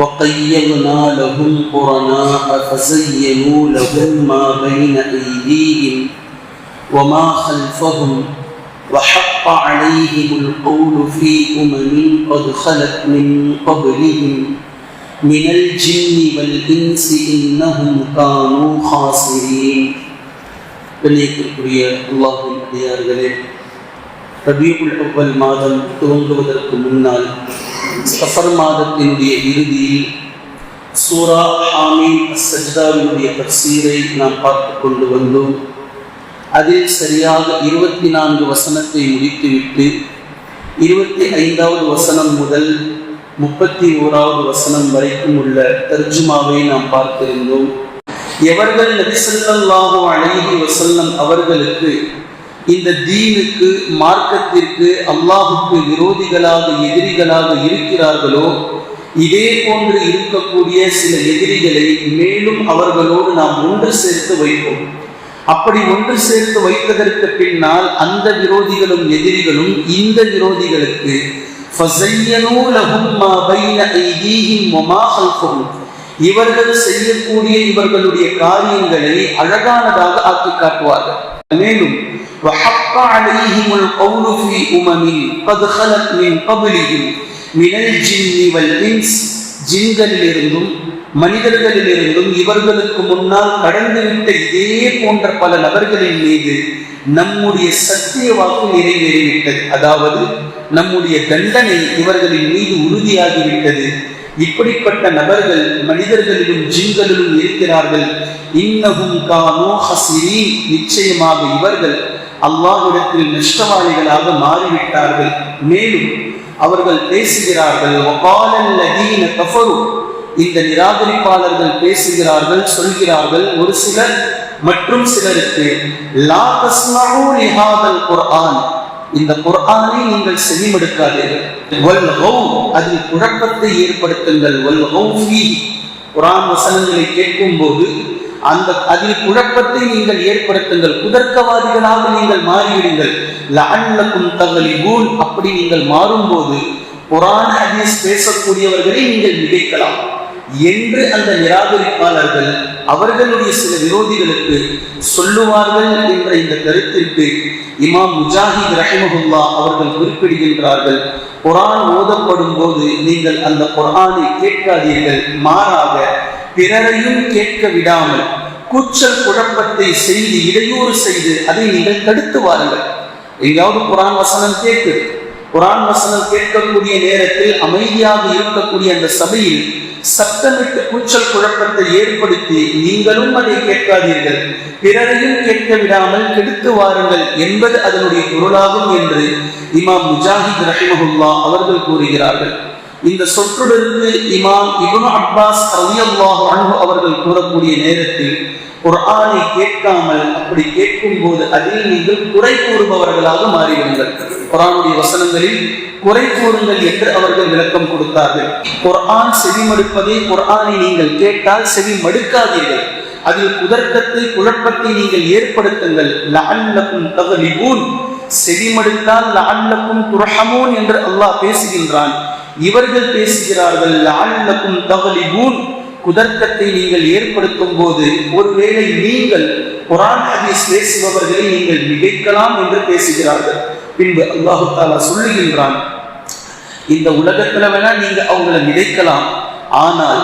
وقيضنا لهم قرناء فزينوا لهم ما بين أيديهم وما خلفهم وحق عليهم القول في أمم قد خلت من قبلهم من الجن والإنس إنهم كانوا خاسرين கண்ணியத்திற்குரிய அல்லாஹின் அடியார்களே ரபியுல் அவ்வல் மாதம் துவங்குவதற்கு முன்னால் சஃபர் மாதத்தினுடைய இறுதியில் சூரா ஹாமீம் சஜ்தாவினுடைய தப்சீரை நாம் பார்த்து கொண்டு வந்தோம். அதில் சரியாக இருபத்தி நான்கு வசனத்தை முடித்துவிட்டு இருபத்தி ஐந்தாவது வசனம் முதல் முப்பத்தி ஓராவது வசனம் வரைக்கும் உள்ள தர்ஜுமாவை நாம் பார்த்திருந்தோம். எவர்கள் நபிசல்லாஹு அழகி வசல்லம் அவர்களுக்கு இந்த தீனுக்கு மார்க்கத்திற்கு அல்லாஹுக்கு விரோதிகளாக எதிரிகளாக இருக்கிறார்களோ இதே போன்று இருக்கக்கூடிய சில எதிரிகளை மேலும் அவர்களோடு நாம் ஒன்று சேர்த்து வைப்போம். அப்படி ஒன்று சேர்த்து வைத்ததற்கு பின்னால் அந்த விரோதிகளும் எதிரிகளும் இந்த விரோதிகளுக்கு இவர்கள் செய்யக்கூடிய இவர்களுடைய காரியங்களை அழகானதாக ஆக்கி காட்டுவார்கள். மேலும் وحق عليهم القول في أمم قد خلت من قبلهم من الجن والإنس ஜின்களிலிருந்தும் மனிதர்களிலிருந்தும் இவர்களுக்கு முன்னால் கடந்துவிட்ட இதே போன்ற பல நபர்களின் மீது நம்முடைய சத்திய வாக்கு நிறைவேறிவிட்டது அதாவது நம்முடைய தண்டனை இவர்களின் மீது உறுதியாகிவிட்டது இப்படிப்பட்ட நபர்கள் மனிதர்களிலும் ஜிங்களிலும் இருக்கிறார்கள். இன்னகும் கானோ ஹசிரி நிச்சயமாக இவர்கள் அல்லாஹிடத்தில் நஷ்டவாளிகளாக மாறிவிட்டார்கள். மேலும் அவர்கள் பேசுகிறார்கள் இந்த நிராகரிப்பாளர்கள் பேசுகிறார்கள் சொல்கிறார்கள் ஒரு சிலர் மற்றும் சிலருக்கு லா தஸ்மஹு லிஹாதல் குர்ஆன். இந்த குரானை நீங்கள் செவிமடுக்காதீர்கள். அதில் குழப்பத்தை ஏற்படுத்துங்கள். குரான் வசனங்களை கேட்கும் போது அந்த அதில் குழப்பத்தை நீங்கள் ஏற்படுத்துங்கள். குதர்க்கவாதிகளாக நீங்கள் மாறிவிடுங்கள். லஅல்லக்கும் தகலிபூன். அப்படி நீங்கள் மாறும்போது குரான் ஹதீஸ் பேசக்கூடியவர்களை நீங்கள் மிகைக்கலாம் என்று அந்த நிராகரிப்பாளர்கள் அவர்களுடைய சில விரோதிகளுக்கு சொல்லுவார்கள் என்ற இந்த கருத்திற்கு இமாம் முஜாஹித் ரஹிமஹுல்லா அவர்கள் குறிப்பிடுகின்றார்கள். குரான் ஓதப்படும் போது நீங்கள் அந்த குரானை கேட்காதீர்கள். மாறாக பிறரையும் கேட்க விடாமல் கூச்சல் குழப்பத்தை செய்து இடையூறு செய்து அதை நீங்கள் தடுத்து வாருங்கள். எங்கேயாவது குரான் வசனம் கேட்குது. குரான் வசனம் கேட்கக்கூடிய நேரத்தில் அமைதியாக இருக்கக்கூடிய அந்த சபையில் சத்தமிட்டு கூச்சல் குழப்பத்தை ஏற்படுத்தி நீங்களும் அதை கேட்காதீர்கள். பிறரையும் கேட்க விடாமல் கெடுத்து வாருங்கள் என்பது அதனுடைய பொருளாகும் என்று இமாம் முஜாஹித் ரஹிமஹுல்லா அவர்கள் கூறுகிறார்கள். இந்த சொற்றொடருக்கு இமாம் இபுன் அப்பாஸ் ரலியல்லாஹு அன்ஹு அவர்கள் கூறக்கூடிய நேரத்தில் குர்ஆனை கேட்காமல் அப்படி கேட்கும் போது அதில் நீங்கள் குறை கூறுபவர்களாக மாறிவிடுங்கள். குரானுடைய வசனங்களில் குறை கூறுங்கள் என்று அவர்கள் விளக்கம் கொடுத்தார்கள். குர்ஆன் செவி மடுப்பதை குர்ஆனை நீங்கள் கேட்டால் செவி மடுக்காதீர்கள் அதில் குதர்க்கத்தை குழப்பத்தை நீங்கள் ஏற்படுத்துங்கள். லஅல்லக்கும் தகலிபூன். செவி மடுத்தால் லஅல்லக்கும் துரஹமூன் என்று அல்லாஹ் பேசுகின்றான். இவர்கள் பேசுகிறார்கள் லஅல்லக்கும் தகலிபூன். குதர்க்கத்தை நீங்கள் ஏற்படுத்தும் போது ஒருவேளை நீங்கள் குரான் ஹதீஸ் பேசுபவர்களை நீங்கள் மிகைக்கலாம் என்று பேசுகிறார்கள். பின்பு அல்லாஹு தாலா சொல்லுகின்றான் இந்த உலகத்துல வேணா நீங்க அவங்களை மிதைக்கலாம் ஆனால்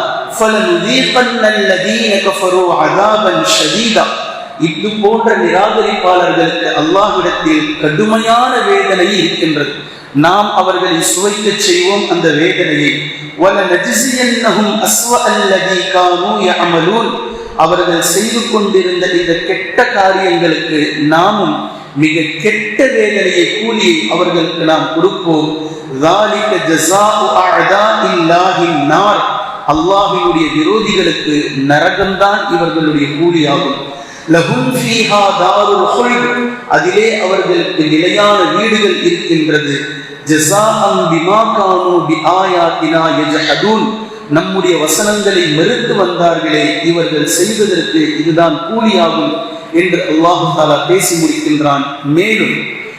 இது போன்ற நிராகரிப்பாளர்களுக்கு அல்லாஹ்விடத்தில் கடுமையான வேதனை இருக்கின்றது. நாம் அவர்களை சுவைக்க செய்வோம் அந்த வேதனையை. அவர்கள் செய்து கொண்டிருந்த இந்த கெட்ட காரியங்களுக்கு நாமும் மிக கெட்ட வேதனையை கூலியை அவர்களுக்கு நாம் கொடுப்போம். அல்லாஹினுடைய விரோதிகளுக்கு நரகம்தான் இவர்களுடைய கூலியாகும். அதிலே அவர்களுக்கு நிலையான வீடுகள் இருக்கின்றது. நம்முடைய வசனங்களை மறுத்து வந்தார்களே இவர்கள் செய்வதற்கு இதுதான் கூலியாகும் என்று அல்லாஹு தாலா பேசி முடிக்கின்றான். மேலும்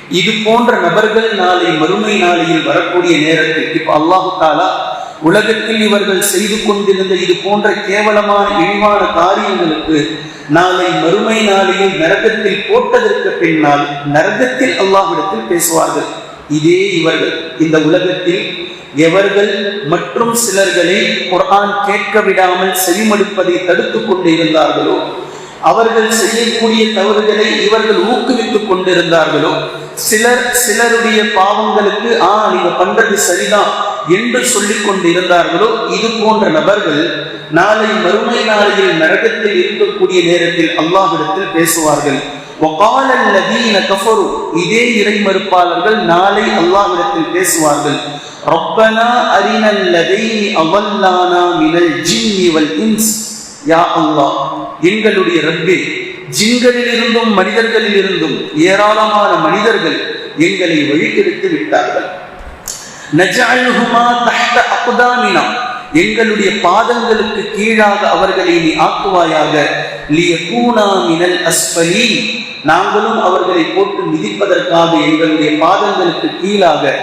இது போன்ற நபர்கள் நாளை மறுமை நாளையில் வரக்கூடிய நேரத்தில் இப்ப அல்லாஹு தாலா உலகத்தில் இவர்கள் செய்து கொண்டிருந்த இது போன்ற கேவலமான இழிவான காரியங்களுக்கு நாளை மறுமை நாளையும் நரகத்தில் போட்டதற்கு பின்னால் நரகத்தில் அல்லாஹிடத்தில் பேசுவார்கள். இதே இவர்கள் இந்த உலகத்தில் எவர்கள் மற்றும் சிலர்களை குரான் கேட்க விடாமல் செவிமடுப்பதை தடுத்துக் கொண்டிருந்தார்களோ அவர்கள் செய்யக்கூடிய தவறுகளை இவர்கள் ஊக்குவித்துக் கொண்டிருந்தார்களோ சிலர் சிலருடைய பாவங்களுக்கு ஆ நீங்க பண்றது சரிதான் என்று சொல்லிக் கொண்டிருந்தார்களோ இது போன்ற நபர்கள் நாளை மறுமை நாளையில் நரகத்தில் இருக்கக்கூடிய நேரத்தில் அல்லாஹிடத்தில் பேசுவார்கள். இதே இறை மறுப்பாளர்கள் நாளை அல்லாஹிடத்தில் பேசுவார்கள். ரப்பனா அரினல்லதைனி அவல்லானா மினல் ஜின்னி வல் யா அல்லாஹ் எங்களுடைய ரப்பே ஜின்களிலிருந்தும் மனிதர்களிலிருந்தும் ஏராளமான மனிதர்கள் எங்களை வழிகெடுத்து விட்டார்கள். நஜாலுஹுமா எங்களுடைய பாதங்களுக்கு கீழாக அவர்களை நீ ஆக்குவாயாக. மினல் அஸ்ஃபலீன் நாங்களும் அவர்களை போட்டு மிதிப்பதற்காக எங்களுடைய பாதங்களுக்கு கீழாக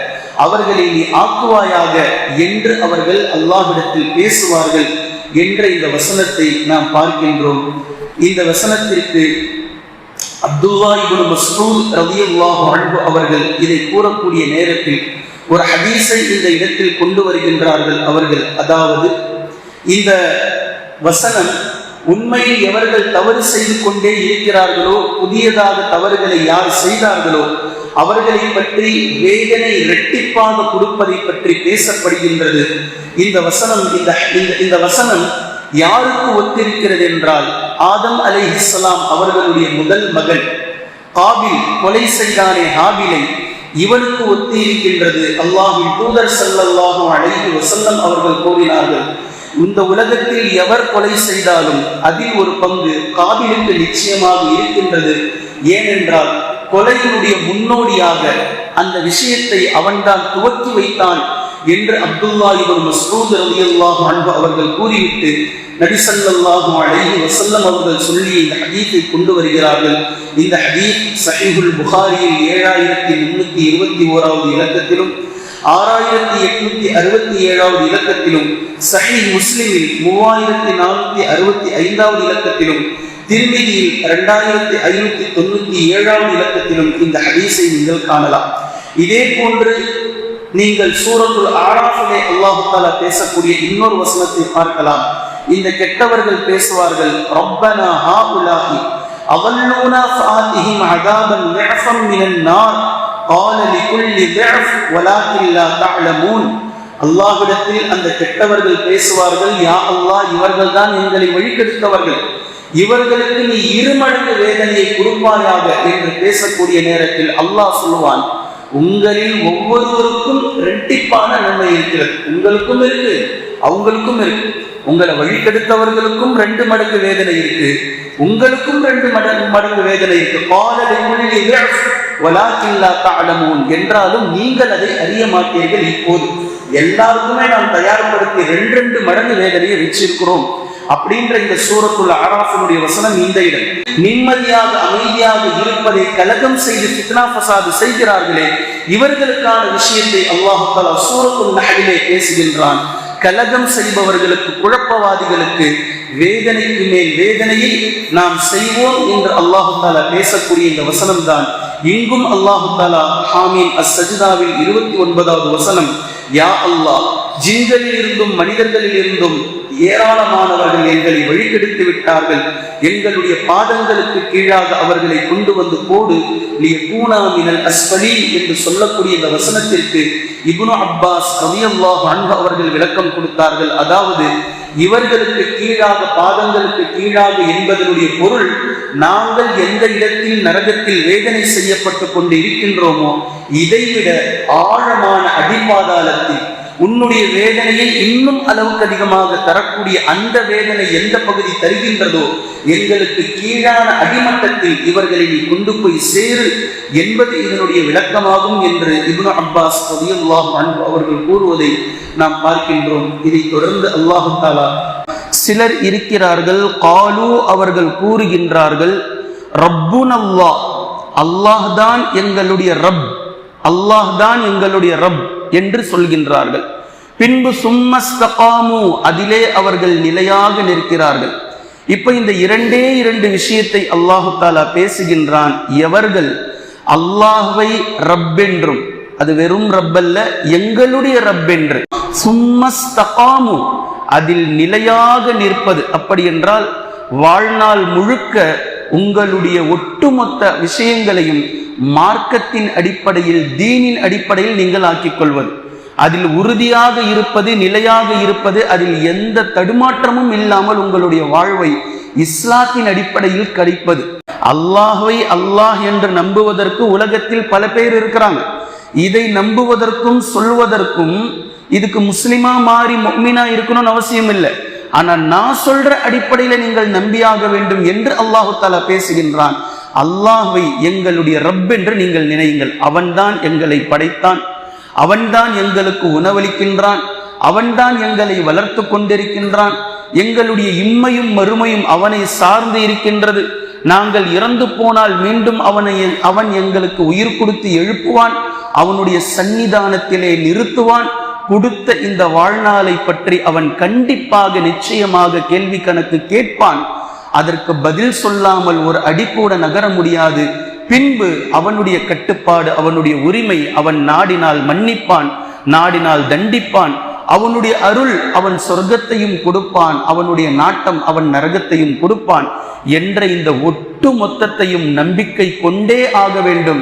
அவர்களை நீ ஆக்குவாயாக என்று அவர்கள் அல்லாஹிடத்தில் பேசுவார்கள் என்ற இந்த வசனத்தை நாம் பார்க்கின்றோம். இந்த வசனத்திற்கு அப்துல்லா இப்னு மஸ்ரூத் ரலியல்லாஹு அன்ஹு அவர்கள் இதை கூறக்கூடிய நேரத்தில் ஒரு ஹதீஸை இந்த இடத்தில் கொண்டு வருகின்றார்கள் அவர்கள். அதாவது இந்த வசனம் உண்மையில் எவர்கள் தவறு செய்து கொண்டே இருக்கிறார்களோ புதியதாக தவறுகளை யார் செய்தார்களோ அவர்களை பற்றி வேதனை இரட்டிப்பாக கொடுப்பதை பற்றி பேசப்படுகின்றது. இந்த வசனம் இந்த இந்த- இந்த வசனம் யாருக்கு ஒத்திருக்கிறது என்றால் ஆதம் அலைஹிஸ்ஸலாம் அவர்களுடைய முதல் மகன் காபில் கொலை செய்தானே ஹாபிலை இவனுக்கு ஒத்தி இருக்கின்றது. அல்லாஹின் தூதர் செல்லல்லாகும் அழைத்து வசல்லம் அவர்கள் கூறினார்கள் இந்த உலகத்தில் எவர் கொலை செய்தாலும் அதில் ஒரு பங்கு காபிலுக்கு நிச்சயமாக இருக்கின்றது. ஏனென்றால் கொலையினுடைய முன்னோடியாக அந்த விஷயத்தை அவன்தான் துவக்கி வைத்தான். என்று அப்துல்லா இப்னு மஸ்ரூத் ரலியல்லாஹு அன்பு அவர்கள் கூறிவிட்டு நபி ஸல்லல்லாஹு அலைஹி அவர்கள் சொல்லி இந்த ஹதீஸை கொண்டு வருகிறார்கள். இந்த ஹதீஸ் சஹீஹுல் புகாரியில் ஏழாயிரத்தி முன்னூத்தி இருபத்தி ஓராவது இலக்கத்திலும் ஆறாயிரத்தி எட்நூத்தி அறுபத்தி ஏழாவது இலக்கத்திலும் சஹி முஸ்லிமில் மூவாயிரத்தி நானூத்தி அறுபத்தி ஐந்தாவது இலக்கத்திலும் திருமதியில் இரண்டாயிரத்தி ஐநூத்தி தொண்ணூத்தி ஏழாவது இலக்கத்திலும் இந்த ஹதீஸை நீங்கள் காணலாம். இதே போன்று நீங்கள் சூரத்துல் ஆராஃபிலே அல்லாஹு பேசக்கூடிய இன்னொரு வசனத்தை பார்க்கலாம். இந்த கெட்டவர்கள் பேசுவார்கள் ரப்பனா ஹாவுலாஹி அவல்லூனா ஃபாதிஹிம் அதாபன் மிஅஃபம் மினன் நார். قال لكل ضعف ولكن لا அந்த கெட்டவர்கள் பேசுவார்கள் யா அல்லாஹ் இவர்கள் தான் எங்களை வழிகெடுத்தவர்கள். இவர்களுக்கு நீ இருமடங்கு வேதனையை கொடுப்பாயாக என்று பேசக்கூடிய நேரத்தில் அல்லாஹ் சொல்லுவான் உங்களில் ஒவ்வொருவருக்கும் ரெட்டிப்பான நன்மை இருக்கிறது. உங்களுக்கும் இருக்கு அவங்களுக்கும் இருக்கு. உங்களை வழிகெடுத்தவர்களுக்கும் ரெண்டு மடங்கு வேதனை இருக்கு. உங்களுக்கும் ரெண்டு மடங்கு மடங்கு வேதனை இருக்கு. வலாக்கில்லா என்றாலும் நீங்கள் அதை அறிய மாட்டீர்கள் இப்போது. எல்லாருக்குமே நாம் தயார்படுத்தி ரெண்டு ரெண்டு மடங்கு வேதனையை வச்சிருக்கிறோம். அப்படின்ற இந்த சூரத்துள்ள ஆராஃபினுடைய வசனம் இந்த இடம். நிம்மதியாக அமைதியாக இருப்பதை கலகம் செய்து ஃபித்னா ஃபசாது செய்கிறார்களே இவர்களுக்கான விஷயத்தை அல்லாஹால தஆலா சூரத்துல் பேசுகின்றான். கலகம் செய்பவர்களுக்கு குழப்பவாதிகளுக்கு வேதனைக்கு மேல் வேதனையை நாம் செய்வோம் என்று அல்லாஹு தாலா பேசக்கூடிய இந்த வசனம் தான் இங்கும் அல்லாஹு தாலா ஹாமீன் அஸ் சஜிதாவில் இருபத்தி ஒன்பதாவது வசனம் யா அல்லாஹ் ஜிங்களில் இருந்தும் மனிதர்களில் இருந்தும் ஏராளமானவர்கள் எங்களை வழிகெடுத்து விட்டார்கள். எங்களுடைய பாதங்களுக்கு கீழாக அவர்களை கொண்டு வந்து போடு. நீ மினல் அஸ்பலி என்று சொல்லக்கூடிய இந்த வசனத்திற்கு இபுனு அப்பாஸ் ரலியல்லாஹு அன்பு அவர்கள் விளக்கம் கொடுத்தார்கள். அதாவது இவர்களுக்கு கீழாக பாதங்களுக்கு கீழாக என்பதனுடைய பொருள் நாங்கள் எந்த இடத்தில் நரகத்தில் வேதனை செய்யப்பட்டு கொண்டு இருக்கின்றோமோ இதைவிட ஆழமான அடிப்பாதாளத்தில் உன்னுடைய வேதனையை இன்னும் அளவுக்கு அதிகமாக தரக்கூடிய அந்த வேதனை எந்த பகுதி தருகின்றதோ எங்களுக்கு கீழான அடிமட்டத்தில் இவர்களை நீ கொண்டு போய் சேரு என்பது இதனுடைய விளக்கமாகும் என்று இப்னு அப்பாஸ் அன்பு அவர்கள் கூறுவதை நாம் பார்க்கின்றோம். இதை தொடர்ந்து அல்லாஹு தாலா சிலர் இருக்கிறார்கள் காலு அவர்கள் கூறுகின்றார்கள் ரப்புன் அல்லாஹ் அல்லாஹ் தான் எங்களுடைய ரப் அல்லாஹ் தான் எங்களுடைய ரப். என்று சொல்கின்றார்கள். பின்பு சும்மஸ்தகாமு அதிலே அவர்கள் நிலையாக நிற்கிறார்கள். இப்ப இந்த இரண்டே இரண்டு விஷயத்தை அல்லாஹு தாலா பேசுகின்றான். எவர்கள்? அல்லாஹ்வை ரப்பென்றும். அது வெறும் ரப்பல்ல எங்களுடைய ரப்பென்று. சும்மஸ்தகாமு அதில் நிலையாக நிற்பது. அப்படி என்றால் வாழ்நாள் முழுக்க உங்களுடைய ஒட்டுமொத்த விஷயங்களையும் மார்க்கத்தின் அடிப்படையில் தீனின் அடிப்படையில் நீங்கள் ஆக்கிக் கொள்வது அதில் உறுதியாக இருப்பது நிலையாக இருப்பது அதில் எந்த தடுமாற்றமும் இல்லாமல் உங்களுடைய வாழ்வை இஸ்லாத்தின் அடிப்படையில் கழிப்பது. அல்லாஹை அல்லாஹ் என்று நம்புவதற்கு உலகத்தில் பல பேர் இருக்கிறாங்க. இதை நம்புவதற்கும் சொல்வதற்கும் இதுக்கு முஸ்லிமா மாறி மொமினா இருக்கணும்னு அவசியம் இல்லை. ஆனா நான் சொல்ற அடிப்படையில நீங்கள் நம்பியாக வேண்டும் என்று அல்லாஹு தாலா பேசுகின்றான். அல்லாஹை எங்களுடைய ரப் என்று நீங்கள் நினையுங்கள். அவன்தான் எங்களை படைத்தான். அவன்தான் எங்களுக்கு உணவளிக்கின்றான். அவன்தான் எங்களை வளர்த்து கொண்டிருக்கின்றான். எங்களுடைய இம்மையும் மறுமையும் அவனை சார்ந்து இருக்கின்றது. நாங்கள் இறந்து போனால் மீண்டும் அவனை அவன் எங்களுக்கு உயிர் கொடுத்து எழுப்புவான். அவனுடைய சன்னிதானத்திலே நிறுத்துவான். கொடுத்த இந்த வாழ்நாளை பற்றி அவன் கண்டிப்பாக நிச்சயமாக கேள்வி கணக்கு கேட்பான். அதற்கு பதில் சொல்லாமல் ஒரு அடி கூட நகர முடியாது. பின்பு அவனுடைய கட்டுப்பாடு அவனுடைய உரிமை அவன் நாடினால் மன்னிப்பான் நாடினால் தண்டிப்பான். அவனுடைய அருள் அவன் சொர்க்கத்தையும் கொடுப்பான் அவனுடைய நாட்டம் அவன் நரகத்தையும் கொடுப்பான். என்ற இந்த ஒட்டு மொத்தத்தையும் நம்பிக்கை கொண்டே ஆக வேண்டும்.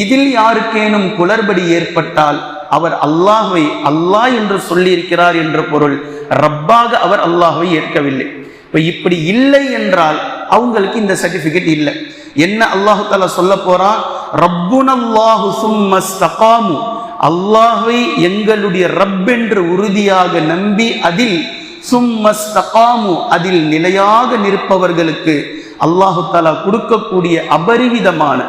இதில் யாருக்கேனும் குளறுபடி ஏற்பட்டால் அவர் அல்லாஹை அல்லாஹ் என்று சொல்லியிருக்கிறார் என்ற பொருள் ரப்பாக அவர் அல்லாஹை ஏற்கவில்லை. இப்ப இப்படி இல்லை என்றால் அவங்களுக்கு இந்த சர்டிபிகேட் இல்லை. என்ன அல்லாஹு தாலா சொல்ல போறான் ரப்புனல்லாஹு சும்மஸ்தகாமு அல்லாஹை எங்களுடைய ரப் என்று உறுதியாக நம்பி அதில் சும்மஸ்தகாமு அதில் நிலையாக நிற்பவர்களுக்கு அல்லாஹு தாலா கொடுக்கக்கூடிய அபரிவிதமான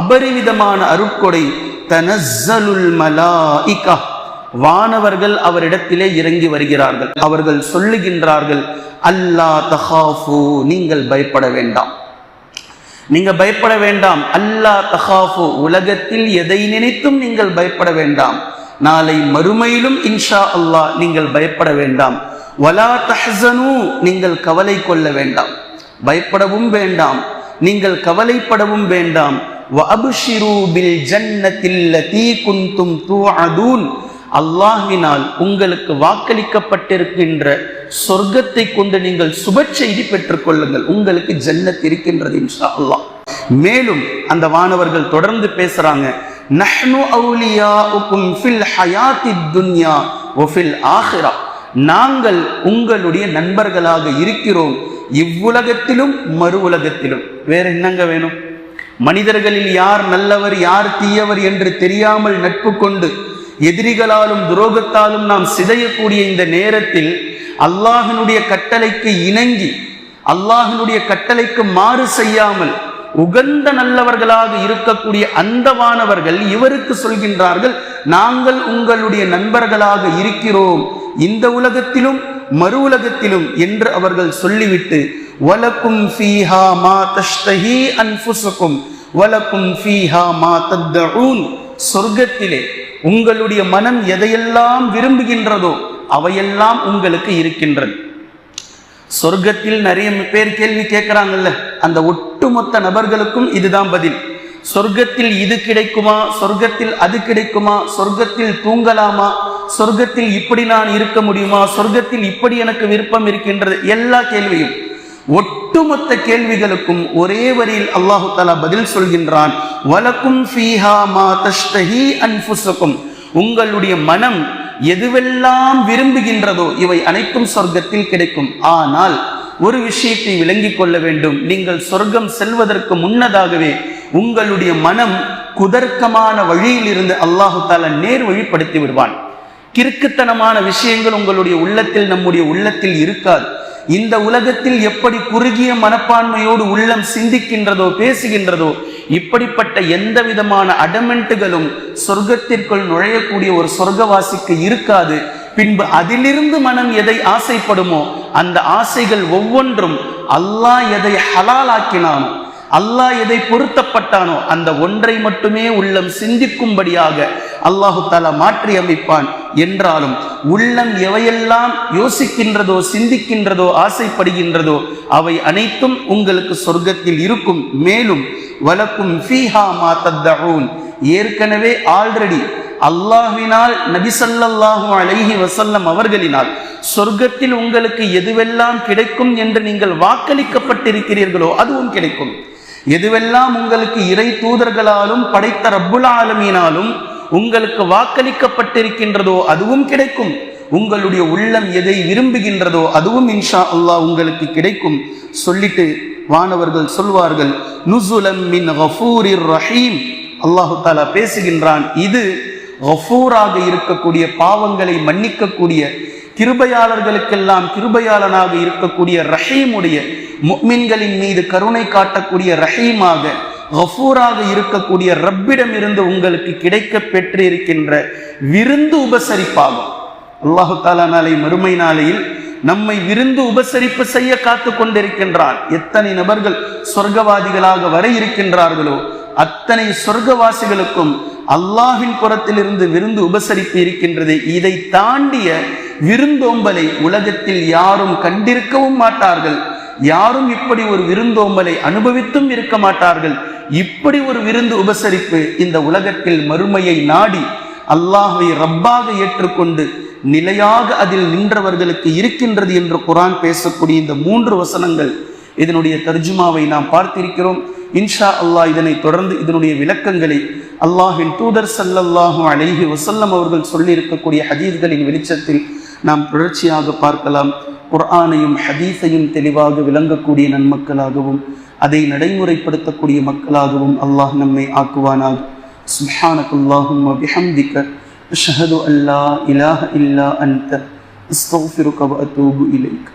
அபரிவிதமான அருட்கொடை தனஸ்ஸலுல் மலாயிகா வானவர்கள் அவரிடத்திலே இறங்கி வருகிறார்கள். அவர்கள் சொல்லுகின்றார்கள் அல்லா தஹாஃபு நீங்கள் பயப்பட வேண்டாம். நீங்க பயப்பட வேண்டாம். அல்லா தஹாஃபு உலகத்தில் எதை நினைத்தும் நீங்கள் பயப்பட வேண்டாம். நாளை மறுமையிலும் இன்ஷா அல்லாஹ் நீங்கள் பயப்பட வேண்டாம். வலா தஹசனு நீங்கள் கவலை கொள்ள வேண்டாம். பயப்படவும் வேண்டாம். நீங்கள் கவலைப்படவும் வேண்டாம். வஅப்ஷிரு பில் ஜன்னத்தில் லதீ குன்தும் தூஅதூன் அல்லாஹினால் உங்களுக்கு வாக்களிக்கப்பட்டிருக்கின்ற சொர்க்கத்தை கொண்டு நீங்கள் சுப செய்தி பெற்றுக் கொள்ளுங்கள். உங்களுக்கு ஜன்னத் இருக்கின்றது இன்ஷா அல்லாஹ் மேலும் அந்த வானவர்கள் தொடர்ந்து பேசுறாங்க நஹ்னு அவுலியாஉக்கும் ஃபில் ஹயாத்தி துன்யா ஒஃபில் ஆஹிரா. நாங்கள் உங்களுடைய நண்பர்களாக இருக்கிறோம் இவ்வுலகத்திலும் மறு உலகத்திலும். வேற என்னங்க வேணும்? மனிதர்களில் யார் நல்லவர் யார் தீயவர் என்று தெரியாமல் நட்பு கொண்டு எதிரிகளாலும் துரோகத்தாலும் நாம் சிதையக்கூடிய இந்த நேரத்தில் அல்லாஹனுடைய கட்டளைக்கு இணங்கி அல்லாஹனுடைய கட்டளைக்கு மாறு செய்யாமல் உகந்த நல்லவர்களாக இருக்கக்கூடிய அந்த வானவர்கள் இவருக்கு சொல்கின்றார்கள் நாங்கள் உங்களுடைய நண்பர்களாக இருக்கிறோம். இந்த உலகத்திலும் மறு உலகத்திலும் என்று அவர்கள் சொல்லிவிட்டு வலக்கும் ஃபீஹா மா தஷ்தஹி அன்ஃபுசுக்கும் வலக்கும் ஃபீஹா மா தத்தூன் சொர்க்கத்திலே உங்களுடைய மனம் எதையெல்லாம் விரும்புகின்றதோ அவையெல்லாம் உங்களுக்கு இருக்கின்றது. சொர்க்கத்தில் நிறைய பேர் கேள்வி கேட்கிறாங்கல்ல அந்த ஒட்டுமொத்த நபர்களுக்கும் இதுதான் பதில். சொர்க்கத்தில் இது கிடைக்குமா? சொர்க்கத்தில் அது கிடைக்குமா? சொர்க்கத்தில் தூங்கலாமா? சொர்க்கத்தில் இப்படி நான் இருக்க முடியுமா? சொர்க்கத்தில் இப்படி எனக்கு விருப்பம் இருக்கின்றது? எல்லா கேள்வியும். ஒட்டுமொத்த கேள்விகளுக்கும் ஒரே வரியில் அல்லாஹு தாலா பதில் சொல்கின்றான் வலக்கும் ஃபீஹா மா தஷ்தஹி அன்ஃபுசக்கும் உங்களுடைய மனம் எதுவெல்லாம் விரும்புகின்றதோ இவை அனைத்தும் சொர்க்கத்தில் கிடைக்கும். ஆனால் ஒரு விஷயத்தை விளங்கிக் கொள்ள வேண்டும். நீங்கள் சொர்க்கம் செல்வதற்கு முன்னதாகவே உங்களுடைய மனம் குதர்க்கமான வழியில் இருந்து அல்லாஹு தாலா நேர் வழிப்படுத்தி விடுவான். கிறுக்குத்தனமான விஷயங்கள் உங்களுடைய உள்ளத்தில் நம்முடைய உள்ளத்தில் இருக்காது. இந்த உலகத்தில் எப்படி குறுகிய மனப்பான்மையோடு உள்ளம் சிந்திக்கின்றதோ பேசுகின்றதோ இப்படிப்பட்ட எந்த விதமான அடமெண்ட்டுகளும் சொர்க்கத்திற்குள் நுழையக்கூடிய ஒரு சொர்க்கவாசிக்கு இருக்காது. பின்பு அதிலிருந்து மனம் எதை ஆசைப்படுமோ அந்த ஆசைகள் ஒவ்வொன்றும் அல்லாஹ் எதை ஹலாலாக்கினானோ அல்லாஹ் எதை பொருத்தப்பட்டானோ அந்த ஒன்றை மட்டுமே உள்ளம் சிந்திக்கும்படியாக அல்லாஹு தாலா மாற்றி அமைப்பான் என்றாலும் உள்ளம் எவையெல்லாம் யோசிக்கின்றதோ சிந்திக்கின்றதோ ஆசைப்படுகின்றதோ அவை அனைத்தும் உங்களுக்கு சொர்க்கத்தில் இருக்கும். மேலும் வலக்கும் ஃபீஹா மா தத்தஊன். ஏற்கனவே ஆல்ரெடி அல்லாஹ்வினால் நபிசல்லாஹு அலைஹி வசல்லம் அவர்களினால் சொர்க்கத்தில் உங்களுக்கு எதுவெல்லாம் கிடைக்கும் என்று நீங்கள் வாக்களிக்கப்பட்டிருக்கிறீர்களோ அதுவும் கிடைக்கும். எதுவெல்லாம் உங்களுக்கு இறை தூதர்களாலும் படைத்த ரப்புல் ஆலமீனாலும் உங்களுக்கு வாக்களிக்கப்பட்டிருக்கின்றதோ அதுவும் கிடைக்கும். உங்களுடைய உள்ளம் எதை விரும்புகின்றதோ அதுவும் இன்ஷா அல்லாஹ் உங்களுக்கு கிடைக்கும். சொல்லிட்டு வானவர்கள் சொல்வார்கள் நுசுலம் மின் கஃபூரிர் ரஹீம். அல்லாஹு தாலா பேசுகின்றான் இது கஃபூராக இருக்கக்கூடிய பாவங்களை மன்னிக்கக்கூடிய கிருபையாளர்களுக்கெல்லாம் கிருபையாளனாக இருக்கக்கூடிய ரஹீமுடைய முக்மின்களின் மீது கருணை காட்டக்கூடிய ரஹீமாக கஃபூராக இருக்கக்கூடிய ரப்பிடம் இருந்து உங்களுக்கு கிடைக்க பெற்றிருக்கின்ற விருந்து உபசரிப்பாகும். அல்லாஹு தாலா நாளை மறுமை நாளையில் நம்மை விருந்து உபசரிப்பு செய்ய காத்து கொண்டிருக்கின்றான். எத்தனை நபர்கள் சொர்க்கவாதிகளாக வர இருக்கின்றார்களோ அத்தனை சொர்க்கவாசிகளுக்கும் அல்லாஹின் புறத்திலிருந்து விருந்து உபசரிப்பு இருக்கின்றது. இதை தாண்டிய விருந்தோம்பலை உலகத்தில் யாரும் கண்டிருக்கவும் மாட்டார்கள். யாரும் இப்படி ஒரு விருந்தோம்பலை அனுபவித்தும் இருக்க மாட்டார்கள். இப்படி ஒரு விருந்து உபசரிப்பு இந்த உலகத்தில் மறுமையை நாடி அல்லாஹை ரப்பாக ஏற்றுக்கொண்டு நிலையாக அதில் நின்றவர்களுக்கு இருக்கின்றது என்று குரான் பேசக்கூடிய இந்த மூன்று வசனங்கள் இதனுடைய தர்ஜுமாவை நாம் பார்த்திருக்கிறோம். இன்ஷா அல்லாஹ் இதனை தொடர்ந்து இதனுடைய விளக்கங்களை அல்லாஹின் தூதர் சல்லல்லாஹு அலைஹி வசல்லம் அவர்கள் சொல்லியிருக்கக்கூடிய ஹதீஸ்களின் வெளிச்சத்தில் நாம் தொடர்ச்சியாக பார்க்கலாம் குர்ஆனையும் ஹதீஸையும் தெளிவாக விளங்கக்கூடிய நன்மக்களாகவும் அதை நடைமுறைப்படுத்தக்கூடிய மக்களாகவும் அல்லாஹ் நம்மை ஆக்குவானாக. சுஹானகுல்லாஹும் அபிஹம்திக்க அஷ்ஹது அல்லா இலாஹ இல்லா அந்த அஸ்தக்ஃபிருக வ அத்தூபு இலைக்கு